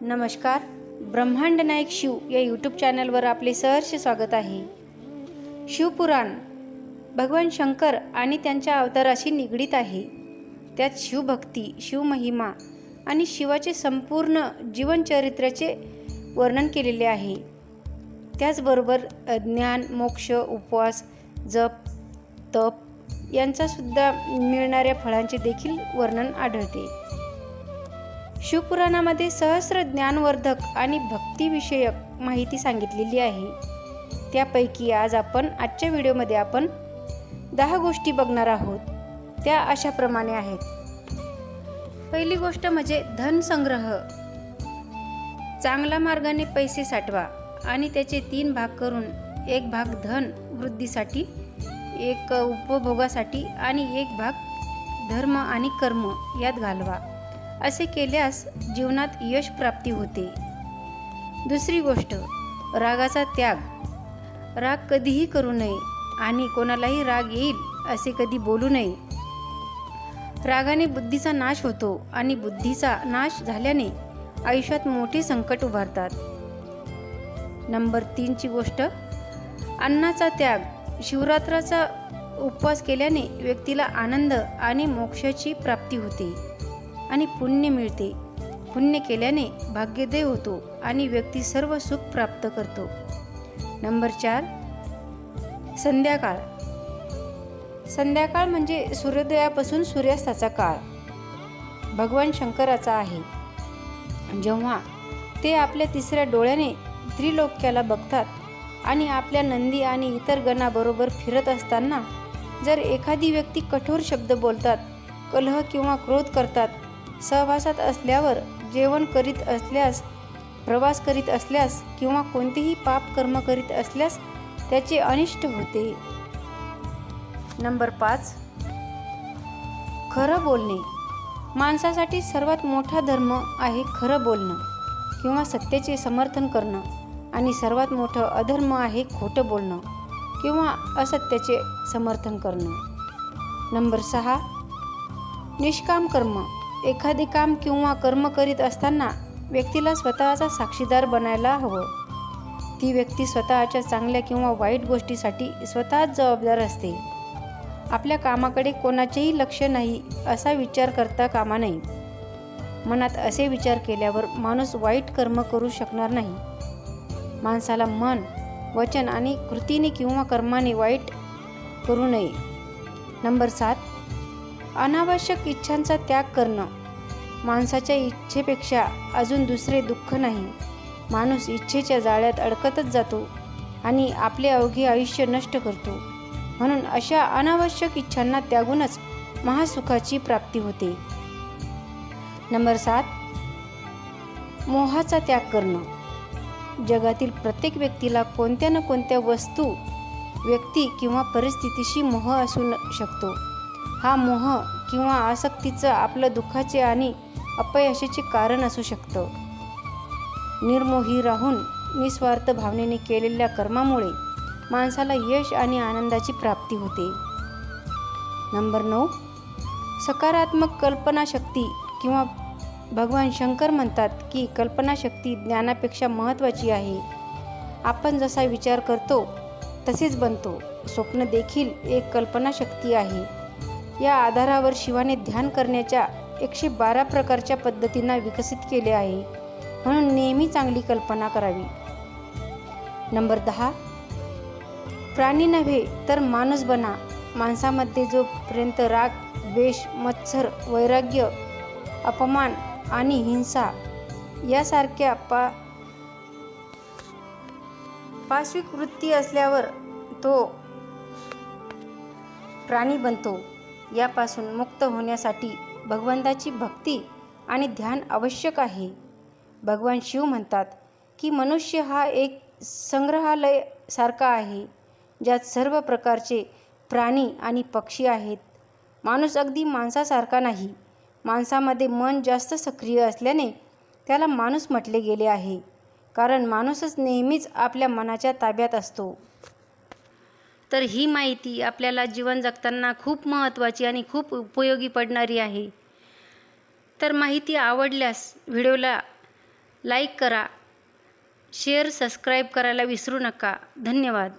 नमस्कार. ब्रह्मांड नायक शिव या यूट्यूब चॅनलवर आपले सहर्ष स्वागत आहे. शिवपुराण भगवान शंकर आणि त्यांच्या अवताराशी निगडीत आहे. त्यात शिवभक्ती शिवमहिमा आणि शिवाचे संपूर्ण जीवनचरित्राचे वर्णन केलेले आहे. त्याचबरोबर ज्ञान मोक्ष उपवास जप तप यांचासुद्धा मिळणाऱ्या फळांचे देखील वर्णन आढळते. शिवपुराणामध्ये सहस्र ज्ञानवर्धक आणि भक्तिविषयक माहिती सांगितलेली आहे. त्यापैकी आज आपण आजच्या व्हिडिओमध्ये आपण दहा गोष्टी बघणार आहोत. त्या अशाप्रमाणे आहेत. पहिली गोष्ट म्हणजे धनसंग्रह चांगल्या मार्गाने पैसे साठवा आणि त्याचे तीन भाग करून एक भाग धन वृद्धीसाठी एक उपभोगासाठी आणि एक भाग धर्म आणि कर्म यात घालवा. असे केल्यास जीवनात यश प्राप्ती होते. दुसरी गोष्ट रागाचा त्याग. राग कधीही करू नये आणि कोणालाही राग येईल असे कधी बोलू नये. रागाने बुद्धीचा नाश होतो आणि बुद्धीचा नाश झाल्याने आयुष्यात मोठे संकट उभारतात. नंबर तीनची गोष्ट अन्नाचा त्याग. शिवरात्राचा उपवास केल्याने व्यक्तीला आनंद आणि मोक्षाची प्राप्ती होते. आणि पुण्य मिळते. पुण्य केल्याने भाग्योदय होतो आणि व्यक्ती सर्व सुख प्राप्त करतो. नंबर चार संध्याकाळ. संध्याकाळ म्हणजे सूर्योदयापासून सूर्यास्ताचा काळ. भगवान शंकराचा आहे. जेव्हा ते आपल्या तिसऱ्या डोळ्याने त्रिलोक्याला बघतात आणि आपल्या नंदी आणि इतर गणाबरोबर फिरत असताना जर एखादी व्यक्ती कठोर शब्द बोलतात कलह किंवा क्रोध करतात सहवासात असल्यावर जेवण करीत असल्यास प्रवास करीत असल्यास किंवा कोणतेही पाप कर्म करीत असल्यास त्याचे अनिष्ट होते. नंबर पाच. खरं बोलणे. माणसासाठी सर्वात मोठा धर्म आहे खरं बोलणं किंवा सत्याचे समर्थन करणं आणि सर्वात मोठं अधर्म आहे खोटं बोलणं किंवा असत्याचे समर्थन करणं. नंबर सहा. निष्काम कर्म. एखादे काम किंवा कर्म करीत असताना व्यक्तीला स्वतःचा साक्षीदार बनायला हवं. ती व्यक्ती स्वतःच्या चांगल्या किंवा वाईट गोष्टीसाठी स्वतःच जबाबदार असते. आपल्या कामाकडे कोणाचेही लक्ष नाही असा विचार करता कामा नये. मनात असे विचार केल्यावर माणूस वाईट कर्म करू शकणार नाही. माणसाला मन वचन आणि कृतीने किंवा कर्माने वाईट करू नये. नंबर सात अनावश्यक इच्छांचा त्याग करणं. माणसाच्या इच्छेपेक्षा अजून दुसरे दुःख नाही. माणूस इच्छेच्या जाळ्यात अडकतच जातो आणि आपले अवघे आयुष्य नष्ट करतो. म्हणून अशा अनावश्यक इच्छांना त्यागूनच महासुखाची प्राप्ती होते. नंबर सात. मोहाचा त्याग करणं. जगातील प्रत्येक व्यक्तीला कोणत्या ना कोणत्या वस्तू व्यक्ती किंवा परिस्थितीशी मोह असू शकतो. हा मोह किंवा आसक्तीचं आपलं दुःखाचे आणि अपयशाचे कारण असू शकतं. निर्मोही राहून निस्वार्थ भावनेने केलेल्या कर्मामुळे माणसाला यश आणि आनंदाची प्राप्ती होते. नंबर नऊ. सकारात्मक कल्पनाशक्ती किंवा भगवान शंकर म्हणतात की कल्पनाशक्ती ज्ञानापेक्षा महत्त्वाची आहे. आपण जसा विचार करतो तसेच बनतो. स्वप्न देखील एक कल्पनाशक्ती आहे. या आधारावर शिवाने ध्यान करण्याच्या एकशे बारा प्रकारच्या पद्धतींना विकसित केले आहे. म्हणून नेहमी चांगली कल्पना करावी. नंबर दहा. प्राणी नव्हे तर माणूस बना. माणसामध्ये जोपर्यंत राग द्वेष मत्सर वैराग्य अपमान आणि हिंसा यासारख्या पा पाश्विक वृत्ती असल्यावर तो प्राणी बनतो. यापासून मुक्त होण्यासाठी भगवंताची भक्ती आणि ध्यान आवश्यक आहे. भगवान शिव म्हणतात की मनुष्य हा एक संग्रहालय सारखा आहे ज्यात सर्व प्रकारचे प्राणी आणि पक्षी आहेत. माणूस अगदी माणसासारखा नाही. माणसामध्ये मन जास्त सक्रिय असल्याने त्याला माणूस म्हटले गेले आहे कारण माणूसच नेहमीच आपल्या मनाच्या ताब्यात असतो. तर ही माहिती आपल्याला जीवन जगताना खूप महत्त्वाची आणि खूप उपयोगी पडणारी आहे. तर माहिती आवडल्यास व्हिडिओला लाईक करा शेअर सबस्क्राईब करायला विसरू नका. धन्यवाद.